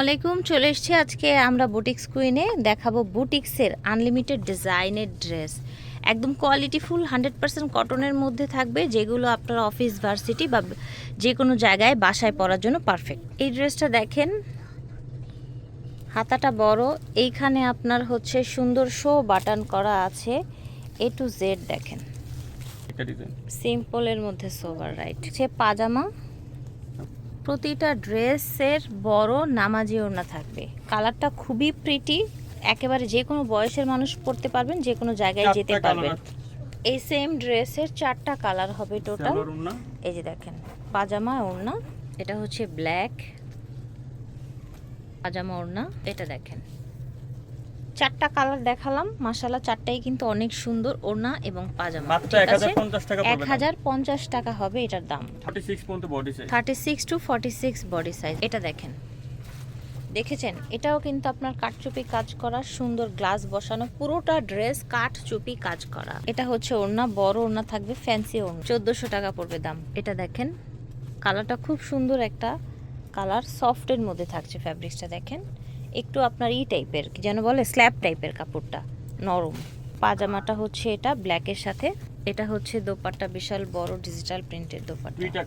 আলাইকুম চলে এসেছি আজকে আমরা বুটিক্স কুইনে দেখাবো বুটিক্সের আনলিমিটেড ডিজাইনের ড্রেস। একদম কোয়ালিটিফুল হান্ড্রেড পার্সেন্ট কটনের মধ্যে থাকবে যেগুলো আপনার অফিস ভার্সিটি বা যে কোনো জায়গায় বাসায় পরার জন্য পারফেক্ট এই ড্রেসটা দেখেন হাতাটা বড় এইখানে আপনার হচ্ছে সুন্দর শো বাটন করা আছে এ টু জেড দেখেন। সিম্পলের মধ্যে সোভার রাইট সে পাজামা প্রতিটা ড্রেসের বড় নামাজি ওড়না থাকবে। কালারটা খুবই প্রিটি একেবারে যে কোনো বয়সের মানুষ পরতে পারবেন যে কোনো জায়গায় যেতে পারবেন। এই সেম ড্রেসের চারটা কালার হবে টোটাল এই যে দেখেন পাজামা ওড়না এটা হচ্ছে ব্ল্যাক পাজামা ওড়না এটা দেখেন। চারটা কালার দেখালাম। মাসালা চারটাই কিন্তু অনেক সুন্দর ওড়না এবং পাজামা। এক হাজার পঞ্চাশ টাকা হবে এটার দাম। Thirty six to forty six body size এটা দেখেন। দেখেছেন? এটাও কিন্তু আপনার কাঠচুপি কাজ করা সুন্দর গ্লাস বসানো পুরোটা ড্রেস কাঠ চুপি কাজ করা। এটা হচ্ছে ওড়না বড় ওড়না থাকবে ফ্যান্সি ওড়না। চোদ্দোশো টাকা পড়বে দাম। এটা দেখেন কালারটা খুব সুন্দর একটা কালার সফটের মধ্যে থাকছে ফ্যাব্রিক্সটা দেখেন। একটু আপনার ই টাইপের যেন বলে স্ল্যাব টাইপের কাপড়টা নরম। পাজামাটা হচ্ছে এটা ব্ল্যাকের সাথে। এটা হচ্ছে দোপাট্টা বিশাল বড় ডিজিটাল প্রিন্টের দোপাট্টা।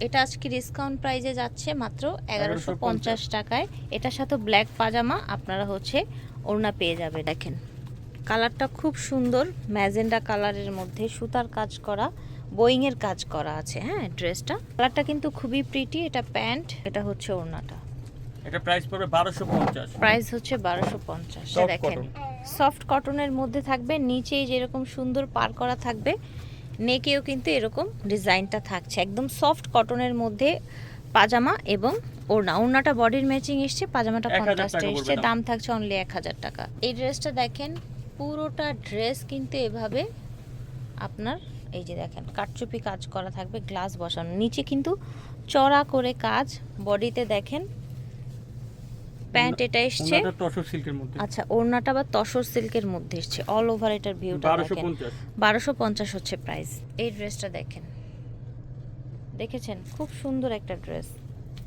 এটা আজকে ডিসকাউন্ট প্রাইজে যাচ্ছে মাত্র এগারোশো 1150 পঞ্চাশ। টাকায়। এটার সাথে ব্ল্যাক পাজামা আপনারা হচ্ছে ওড়না পেয়ে যাবে দেখেন। কালারটা খুব সুন্দর ম্যাজেন্ডা কালারের মধ্যে সুতার কাজ করা বোয়িংয়ের কাজ করা আছে হ্যাঁ ড্রেসটা। কালারটা কিন্তু খুবই প্রিটি এটা প্যান্ট এটা হচ্ছে ওড়নাটা। এটা প্রাইস পড়বে বারোশো পঞ্চাশ। প্রাইস হচ্ছে বারোশো পঞ্চাশ Soft দেখেন। cotton। সফট কটনের মধ্যে থাকবে নিচেই যেরকম সুন্দর পার করা থাকবে নেকেও কিন্তু এরকম ডিজাইনটা থাকছে। একদম সফট কটনের মধ্যে পাজামা এবং ওড়না। ওড়নাটা বডির ম্যাচিং এসছে পাজামাটা 1000 কন্ট্রাস্টে এসছে দাম। থাকছে অনলি এক হাজার টাকা। এই ড্রেসটা দেখেন পুরোটা ড্রেস কিন্তু এভাবে আপনার এই যে দেখেন কাটচুপি কাজ করা থাকবে গ্লাস বসানো। নিচে কিন্তু চড়া করে কাজ বডিতে দেখেন প্যান্ট এটা এসছে। তসর সিল্কের মধ্যে। আচ্ছা ওড়নাটা বা তসর সিল্কের মধ্যে এসছে। অল ওভার এটার ভিউটা বারোশো দেখেন বারোশো পঞ্চাশ হচ্ছে প্রাইস এই ড্রেসটা দেখেন। দেখেছেন? খুব সুন্দর একটা ড্রেস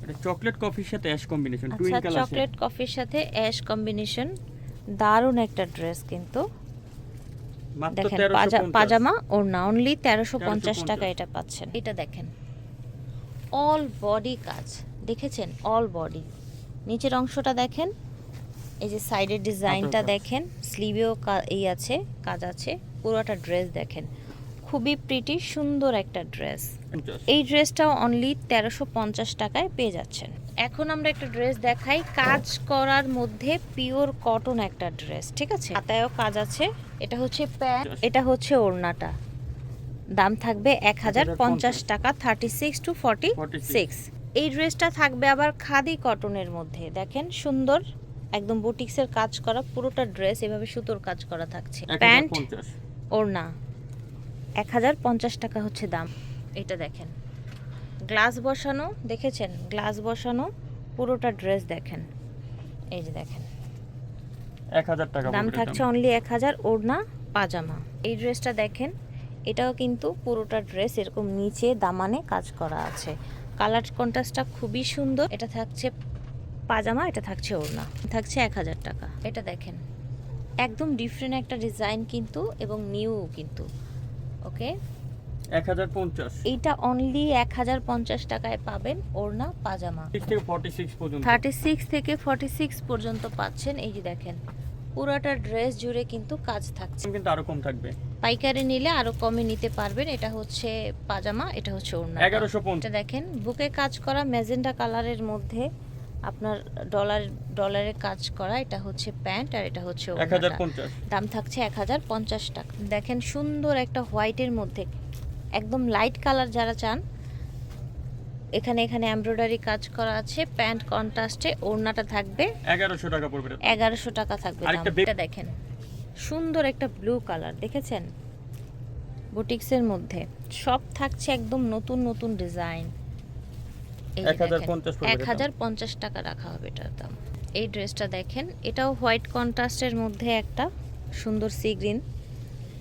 এটা চকলেট কফির সাথে অ্যাশ কম্বিনেশন আচ্ছা চকলেট কফির সাথে অ্যাশ কম্বিনেশন দারুণ একটা ড্রেস কিন্তু। দেখেন পাজামা ওড়না। অনলি তেরোশো পঞ্চাশ 1350 টাকা এটা পাচ্ছেন। এটা দেখেন। অল বডি কাজ। দেখেছেন? অল বডি নিচের অংশটা দেখেন। এই যে সাইডের ডিজাইনটা দেখেন স্লিভেও এই আছে কাজ আছে পুরোটা ড্রেস দেখেন। খুবই প্রিটি সুন্দর একটা ড্রেস। এই ড্রেসটাও অনলি তেরোশো পঞ্চাশ টাকায় পেয়ে যাচ্ছেন। এখন আমরা একটা ড্রেস দেখাই। কাজ করার মধ্যে পিওর কটন একটা ড্রেস ঠিক আছে? হাতায়ও কাজ আছে। এটা হচ্ছে প্যান্ট এটা হচ্ছে ওড়নাটা। দাম থাকবে এক হাজার পঞ্চাশ টাকা thirty six to forty six এই ড্রেসটা থাকবে আবার খাদি কটনের মধ্যে। দেখেন সুন্দর একদম বুটিক্সের কাজ করা পুরোটা ড্রেস এভাবে সুতোর কাজ করা থাকছে। প্যান্ট ওড়না এক হাজার পঞ্চাশ টাকা হচ্ছে দাম। এটা দেখেন গ্লাস বসানো দেখেছেন? গ্লাস বসানো পুরোটা ড্রেস দেখেন। এই যে দেখেন। এক হাজার টাকা দাম থাকছে অনলি এক হাজার ওড়না পাজামা। এই ড্রেসটা দেখেন এটাও কিন্তু পুরোটা ড্রেস এরকম নিচে দামানে কাজ করা আছে। কালার কন্ট্রাস্টটা খুবই সুন্দর। এটা থাকছে পাজামা এটা থাকছে ওড়না। থাকছে এক হাজার টাকা। এটা দেখেন একদম ডিফারেন্ট একটা ডিজাইন কিন্তু এবং নিউ কিন্তু ওকে? এক হাজার পঞ্চাশ। এইটা অনলি এক হাজার পঞ্চাশ টাকায় পাবেন ওড়না পাজামা। থার্টি সিক্স থেকে ফর্টি সিক্স পর্যন্ত পাচ্ছেন। এই যে দেখেন পুরাটা ড্রেস জুড়ে কিন্তু কাজ থাকছে। কিন্তু আরও কম থাকবে। পাইকারি নিলে আরও কমে নিতে পারবেন। এটা হচ্ছে পাজামা এটা হচ্ছে ওড়না। এগারোশো এটা দেখেন বুকে কাজ করা ম্যাজেন্ডা কালারের মধ্যে আপনার ডলার ডলারের কাজ করা এটা হচ্ছে প্যান্ট আর এটা হচ্ছে দাম থাকছে এক হাজার পঞ্চাশ টাকা। দেখেন সুন্দর একটা হোয়াইটের মধ্যে একদম লাইট কালার যারা চান এখানে এখানে এমব্রয়ডারি কাজ করা আছে প্যান্ট কন্ট্রাস্টে ওড়নাটা থাকবে। এগারোশো টাকা পড়বে এটা। এগারোশো টাকা থাকবে আরেকটা দেখেন সুন্দর একটা ব্লু কালার দেখেছেন? বুটিক্সের মধ্যে। সব থাকছে একদম নতুন নতুন ডিজাইন এক হাজার পঞ্চাশ টাকা রাখা হবে এটার দাম। এই ড্রেসটা দেখেন এটাও হোয়াইট কন্ট্রাস্টের মধ্যে একটা সুন্দর সি গ্রিন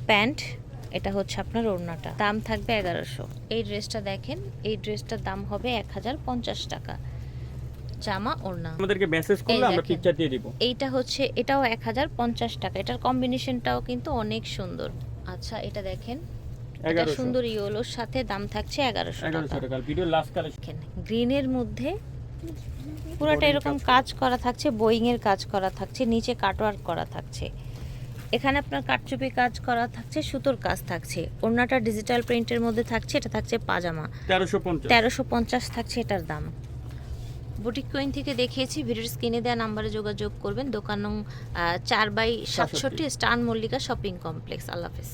প্যান্ট। এটা হচ্ছে আপনার ওড়নাটা। দাম থাকবে এগারোশো। এই ড্রেসটা দেখেন এই ড্রেসটার দাম হবে এক হাজার পঞ্চাশ টাকা। জামা ওড়না আমাদেরকে মেসেজ করলে আমরা পিকচার দিয়ে দিব। এইটা হচ্ছে এটাও এক হাজার পঞ্চাশ টাকা। এটার কম্বিনেশনটাও কিন্তু অনেক সুন্দর। আচ্ছা এটা দেখেন এটা সুন্দর ইয়েলোর সাথে দাম থাকছে এগারোশো এগারোশো টাকা। টাকা ভিডিও লাস্ট কালেকশন গ্রিনের মধ্যে পুরোটা এরকম কাজ করা। থাকছে বোয়িং এর কাজ করা থাকছে নিচে কাটওয়ার্ক করা থাকছে। এখানে আপনার কাটচুপি কাজ করা থাকছে সুতোর কাজ থাকছে। ওড়নাটা ডিজিটাল প্রিন্টের মধ্যে থাকছে এটা থাকছে পাজামা। তেরোশো পঞ্চাশ। তেরোশো পঞ্চাশ থাকছে এটার দাম। বুটিক কোয়েন থেকে দেখিয়েছি ভিডিওর স্ক্রিনে দেওয়া নাম্বারে যোগাযোগ করবেন। দোকান নং চার বাই সাতষট্টি স্টান মল্লিকা শপিং কমপ্লেক্স। আল্লাহ হাফেজ।